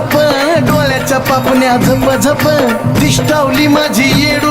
झप डोळ्याच्या पापण्या झप झप दिष्टावली माझी येडू